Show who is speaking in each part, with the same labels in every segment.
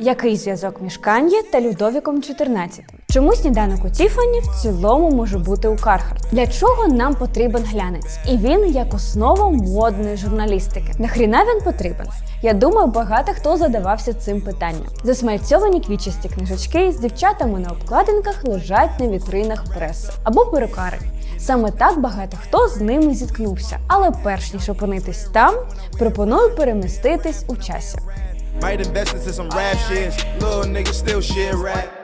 Speaker 1: Який зв'язок між Кан'є та Людовіком XIV? Чому сніданок у Тіфані в цілому може бути у Кархарт? Для чого нам потрібен глянець? І він як основа модної журналістики. Нахріна він потрібен? Я думаю, багато хто задавався цим питанням. Засмальцьовані квітчасті книжечки з дівчатами на обкладинках лежать на вітринах преси або перукари. Саме так багато хто з ними зіткнувся. Але перш ніж опинитись там, пропоную переміститись у часі.
Speaker 2: Might invest into some rap shit. Little nigga still shit rap.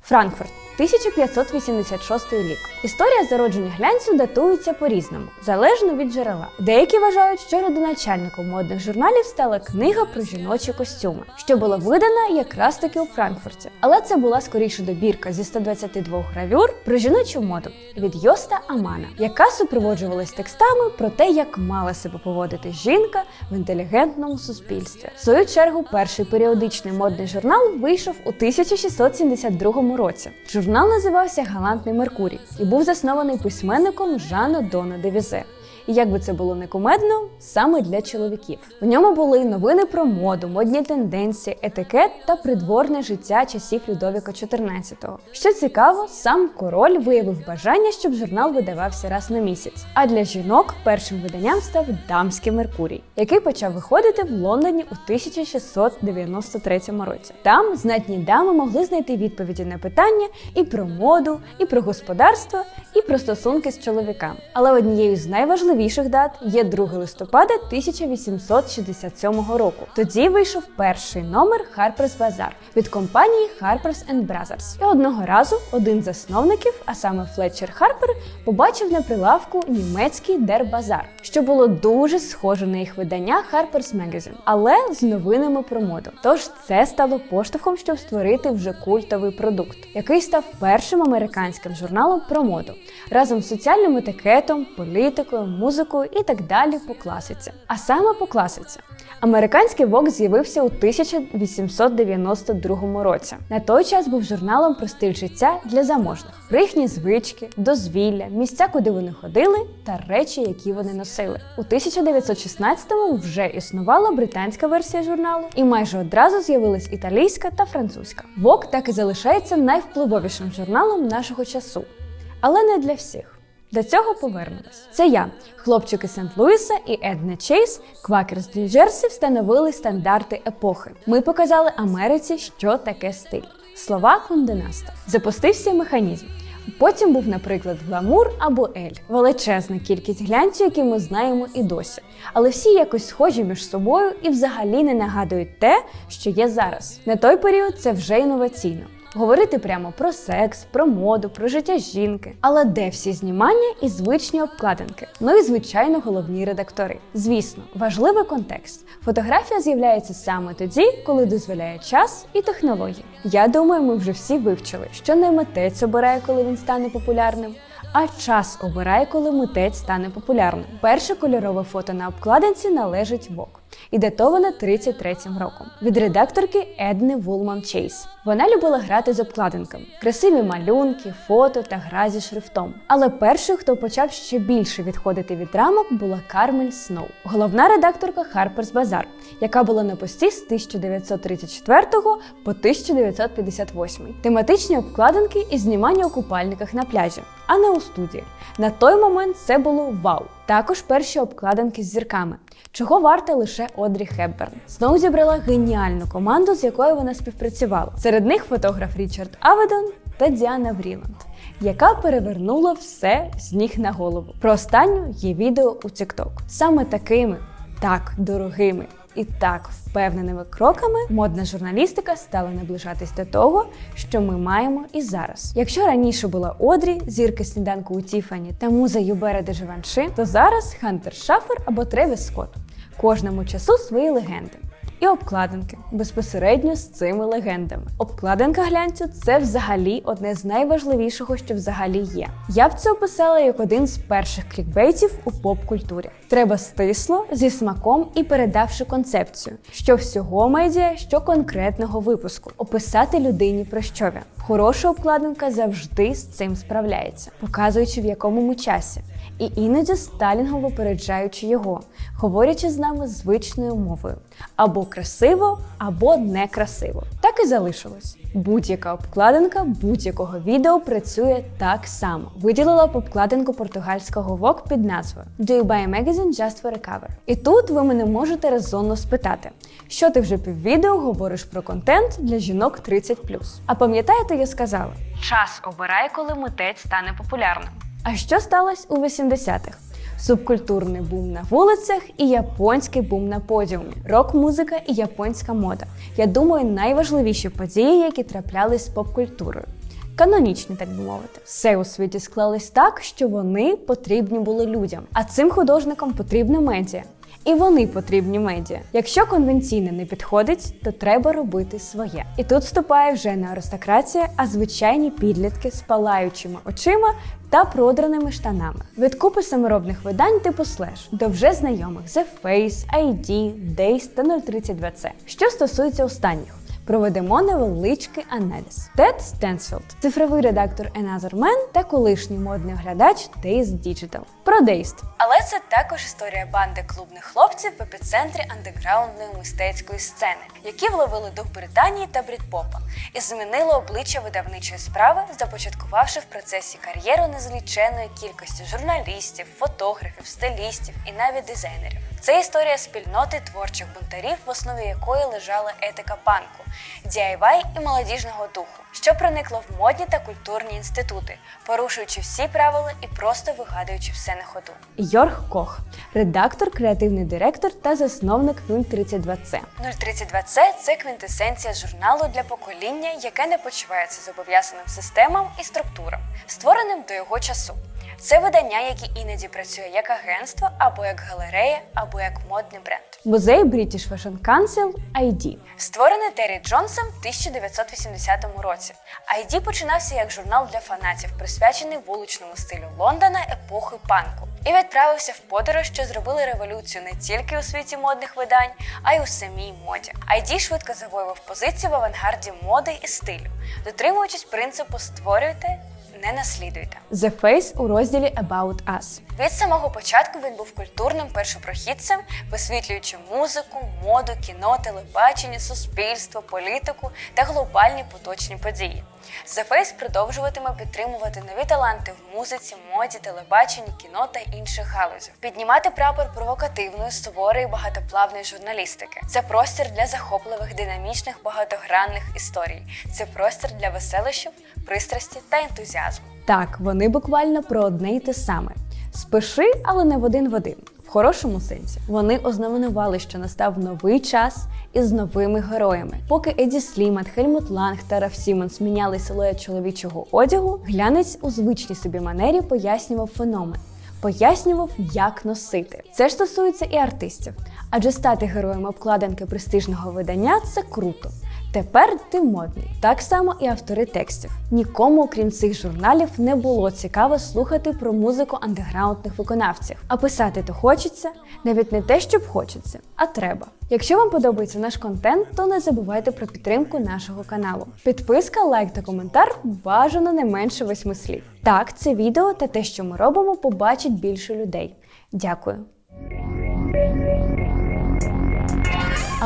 Speaker 1: Frankfurt. 1586 рік. Історія зародження глянцю датується по-різному, залежно від джерела. Деякі вважають, що родоначальником модних журналів стала книга про жіночі костюми, що була видана якраз таки у Франкфурті. Але це була скоріше добірка зі 122 гравюр про жіночу моду від Йоста Амана, яка супроводжувалась текстами про те, як мала себе поводити жінка в інтелігентному суспільстві. В свою чергу, перший періодичний модний журнал вийшов у 1672 році. Журнал називався Галантний Меркурій і був заснований письменником Жано Дона Девізе. І як би це було не кумедно, саме для чоловіків. В ньому були новини про моду, модні тенденції, етикет та придворне життя часів Людовіка XIV. Що цікаво, сам король виявив бажання, щоб журнал видавався раз на місяць. А для жінок першим виданням став Дамський Меркурій, який почав виходити в Лондоні у 1693 році. Там знатні дами могли знайти відповіді на питання і про моду, і про господарство, і про стосунки з чоловіками. Але однією з найважливіших дат є 2 листопада 1867 року. Тоді вийшов перший номер Harper's Bazaar від компанії Harper's Brothers. І одного разу один з засновників, а саме Флетчер Харпер, побачив на прилавку німецький Bazaar, що було дуже схоже на їх видання Harper's Magazine, але з новинами про моду. Тож це стало поштовхом, щоб створити вже культовий продукт, який став першим американським журналом про моду разом з соціальним етикетом, політикою, музикою і так далі по класиці. А саме по класиці. Американський Vogue з'явився у 1892 році. На той час був журналом про стиль життя для заможних, про їхні звички, дозвілля, місця, куди вони ходили, та речі, які вони носили. У 1916-му вже існувала британська версія журналу, і майже одразу з'явилась італійська та французька. Vogue так і залишається найвпливовішим журналом нашого часу, але не для всіх. До цього повернемось. Це я, хлопчики Сент-Луіса і Една Чейз, квакер з Нью-Джерсі, встановили стандарти епохи. Ми показали Америці, що таке стиль. Слова Конденаста. Запустився механізм. Потім був, наприклад, гламур або ель, величезна кількість глянцю, які ми знаємо і досі. Але всі якось схожі між собою і взагалі не нагадують те, що є зараз. На той період це вже інноваційно. Говорити прямо про секс, про моду, про життя жінки. Але де всі знімання і звичні обкладинки? Ну і звичайно, головні редактори. Звісно, важливий контекст. Фотографія з'являється саме тоді, коли дозволяє час і технології. Я думаю, ми вже всі вивчили, що не митець обирає, коли він стане популярним. А час обирає, коли митець стане популярним. Перше кольорове фото на обкладинці належить Vogue і датоване 33-м роком від редакторки Едни Вулман Чейз. Вона любила грати з обкладинками, красиві малюнки, фото та гра зі шрифтом. Але першою, хто почав ще більше відходити від рамок, була Кармель Сноу, головна редакторка Harper's Bazaar, яка була на пості з 1934 по 1958. Тематичні обкладинки і знімання у купальниках на пляжі, а не у студії. На той момент це було вау. Також перші обкладинки з зірками, чого варта лише Одрі Хепберн. Сноу зібрала геніальну команду, з якою вона співпрацювала. Серед них фотограф Річард Аведон та Діана Вріланд, яка перевернула все з ніг на голову. Про останню є відео у TikTok. Саме такими, так дорогими і так впевненими кроками модна журналістика стала наближатись до того, що ми маємо і зараз. Якщо раніше була Одрі, зірки сніданку у Тіфані та муза Юбера де Живанши, то зараз Хантер Шафер або Тревіс Скотт. Кожному часу свої легенди. І обкладинки безпосередньо з цими легендами. Обкладинка глянцю це взагалі одне з найважливішого, що взагалі є. Я б це описала як один з перших клікбейтів у поп-культурі. Треба стисло зі смаком і передавши концепцію, що всього медіа, що конкретного випуску, описати людині про що він. Хороша обкладинка завжди з цим справляється, показуючи в якому ми часі. І іноді сталінго випереджаючи його, говорячи з нами звичною мовою, або красиво, або некрасиво. Так і залишилось. Будь-яка обкладинка будь-якого відео працює так само. Виділила б обкладинку португальського Vogue під назвою Do you buy a magazine just for a cover? І тут ви мене можете резонно спитати, що ти вже піввідео говориш про контент для жінок 30+. А пам'ятаєте, я сказала? Час обирає, коли митець стане популярним. А що сталося у 80-х? Субкультурний бум на вулицях і японський бум на подіумі, рок-музика і японська мода. Я думаю, найважливіші події, які траплялись з поп-культурою. Канонічні, так би мовити, все у світі склалось так, що вони потрібні були людям, а цим художникам потрібна медіа. І вони потрібні медіа. Якщо конвенційне не підходить, то треба робити своє. І тут вступає вже не аристократія, а звичайні підлітки з палаючими очима та продраними штанами. Від купи саморобних видань типу Slash до вже знайомих The Face, ID, Days та 032C. Що стосується останніх. Проведемо невеличкий аналіз. Тед Стенсфілд, цифровий редактор Another Man та колишній модний оглядач Days Digital. Про Dazed. Але це також історія банди клубних хлопців в епіцентрі андеграундної мистецької сцени, які вловили дух Британії та брідпопа і змінили обличчя видавничої справи, започаткувавши в процесі кар'єру незліченої кількості журналістів, фотографів, стилістів і навіть дизайнерів. Це історія спільноти творчих бунтарів, в основі якої лежала етика панку, DIY і молодіжного духу, що проникло в модні та культурні інститути, порушуючи всі правила і просто вигадуючи все на ходу. Йорг Кох, редактор, креативний директор та засновник 032C. 032C – це квінтесенція журналу для покоління, яке не почувається зобов'язаним системам і структурам, створеним до його часу. Це видання, яке іноді працює як агентство, або як галерея, або як модний бренд. Музей British Fashion Council ID. Створений Террі Джонсом в 1980 році. ID починався як журнал для фанатів, присвячений вуличному стилю Лондона епохи панку. І відправився в подорож, що зробили революцію не тільки у світі модних видань, а й у самій моді. ID швидко завоював позицію в авангарді моди і стилю, дотримуючись принципу створюйте. Не наслідуйте The Face у розділі About Us. Від самого початку він був культурним першопрохідцем, висвітлюючи музику, моду, кіно, телебачення, суспільство, політику та глобальні поточні події. The Face продовжуватиме підтримувати нові таланти в музиці, моді, телебаченні, кіно та інших галузях, піднімати прапор провокативної, суворої, багатоплавної журналістики. Це простір для захопливих, динамічних, багатогранних історій. Це простір для веселищів, пристрасті та ентузіазму. Так, вони буквально про одне й те саме. Спиши, але не в один в один. В хорошому сенсі вони ознаменували, що настав новий час із новими героями. Поки Еді Слімат, Хельмут Ланг та Раф Сімонс міняли силует чоловічого одягу, глянець у звичній собі манері пояснював феномен. Пояснював, як носити. Це ж стосується і артистів, адже стати героєм обкладинки престижного видання це круто. Тепер ти модний. Так само і автори текстів. Нікому, окрім цих журналів, не було цікаво слухати про музику андеграундних виконавців. А писати то хочеться, навіть не те, щоб хочеться, а треба. Якщо вам подобається наш контент, то не забувайте про підтримку нашого каналу. Підписка, лайк та коментар бажано не менше восьми слів. Так, це відео та те, що ми робимо, побачить більше людей. Дякую.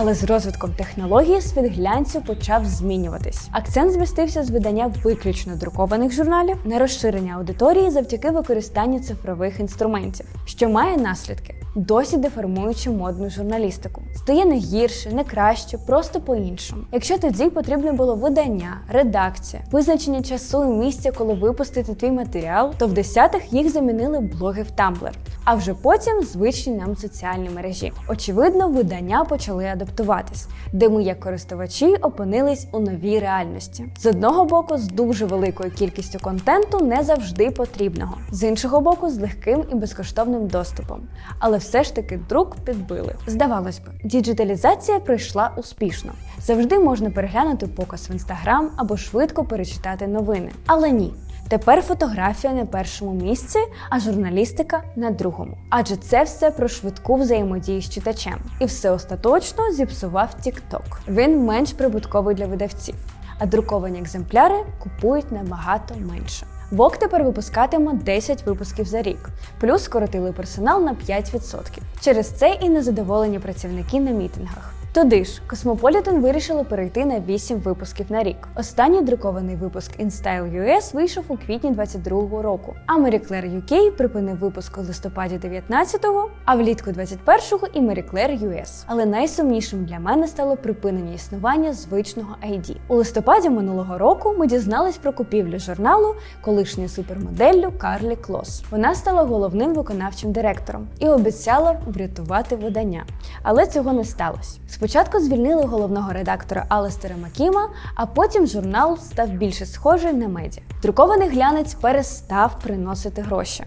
Speaker 1: Але з розвитком технології світ глянцю почав змінюватись. Акцент змістився з видання виключно друкованих журналів на розширення аудиторії завдяки використанню цифрових інструментів, що має наслідки. Досі деформуючи модну журналістику. Стає не гірше, не краще, просто по-іншому. Якщо тоді потрібно було видання, редакція, визначення часу і місця, коли випустити твій матеріал, то в десятих їх замінили блоги в Tumblr, а вже потім звичні нам соціальні мережі. Очевидно, видання почали адаптуватись, де ми, як користувачі, опинились у новій реальності. З одного боку, з дуже великою кількістю контенту не завжди потрібного, з іншого боку, з легким і безкоштовним доступом. Але все ж таки друк підбили. Здавалось би, діджиталізація пройшла успішно. Завжди можна переглянути показ в інстаграм або швидко перечитати новини. Але ні. Тепер фотографія на першому місці, а журналістика на другому. Адже це все про швидку взаємодію з читачем. І все остаточно зіпсував TikTok. Він менш прибутковий для видавців, а друковані екземпляри купують набагато менше. Вок тепер випускатиме 10 випусків за рік, плюс скоротили персонал на 5%. Через це і незадоволені працівники на мітингах. Туди ж Cosmopolitan вирішили перейти на 8 випусків на рік. Останній друкований випуск InStyle US вийшов у квітні 22-го року. А Marie Claire UK припинив випуск у листопаді 19-го, а влітку 21-го і Marie Claire US. Але найсумнішим для мене стало припинення існування звичного ID. У листопаді минулого року ми дізнались про купівлю журналу колишньою супермоделлю Карлі Клос. Вона стала головним виконавчим директором і обіцяла врятувати видання. Але цього не сталося. Спочатку звільнили головного редактора Алестера Макіма, а потім журнал став більше схожий на медіа. Друкований глянець перестав приносити гроші.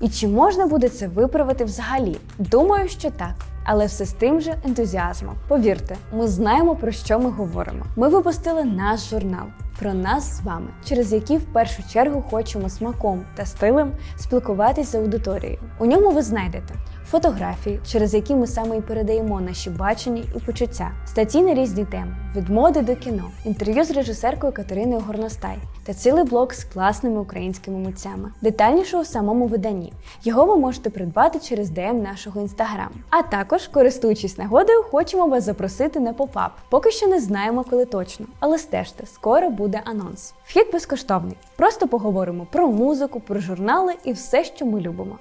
Speaker 1: І чи можна буде це виправити взагалі? Думаю, що так. Але все з тим же ентузіазмом. Повірте, ми знаємо про що ми говоримо. Ми випустили наш журнал про нас з вами, через який в першу чергу хочемо смаком та стилем спілкуватись з аудиторією. У ньому ви знайдете фотографії, через які ми саме і передаємо наші бачення і почуття, статті на різні теми від моди до кіно, інтерв'ю з режисеркою Катериною Горностай та цілий блог з класними українськими митцями. Детальніше у самому виданні. Його ви можете придбати через DM нашого інстаграму. А також, користуючись нагодою, хочемо вас запросити на попап. Поки що не знаємо, коли точно, але стежте, скоро буде анонс. Вхід безкоштовний. Просто поговоримо про музику, про журнали і все, що ми любимо.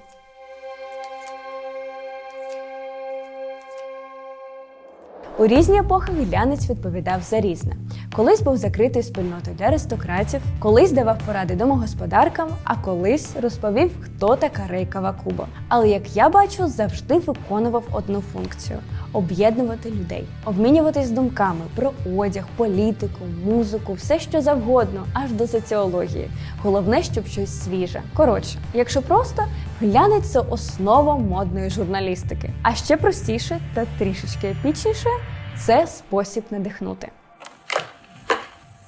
Speaker 1: У різні епохи глянець відповідав за різне. Колись був закритий спільнотою для аристократів, колись давав поради домогосподаркам, а колись розповів, хто така рейкова куба. Але як я бачу, завжди виконував одну функцію об'єднувати людей, обмінюватись думками про одяг, політику, музику, все що завгодно, аж до соціології. Головне, щоб щось свіже. Коротше, якщо просто, глянець це основа модної журналістики. А ще простіше та трішечки епічніше це спосіб надихнути.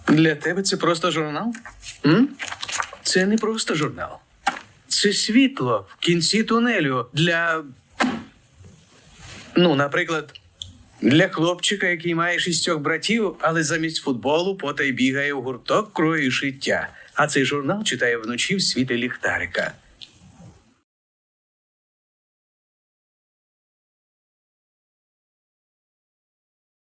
Speaker 3: Для тебе це просто журнал? М? Це не просто журнал. Це світло в кінці тунелю для. Ну, наприклад, для хлопчика, який має шістьох братів, але замість футболу потай бігає у гурток крою і шиття. А цей журнал читає вночі в світлі ліхтарика.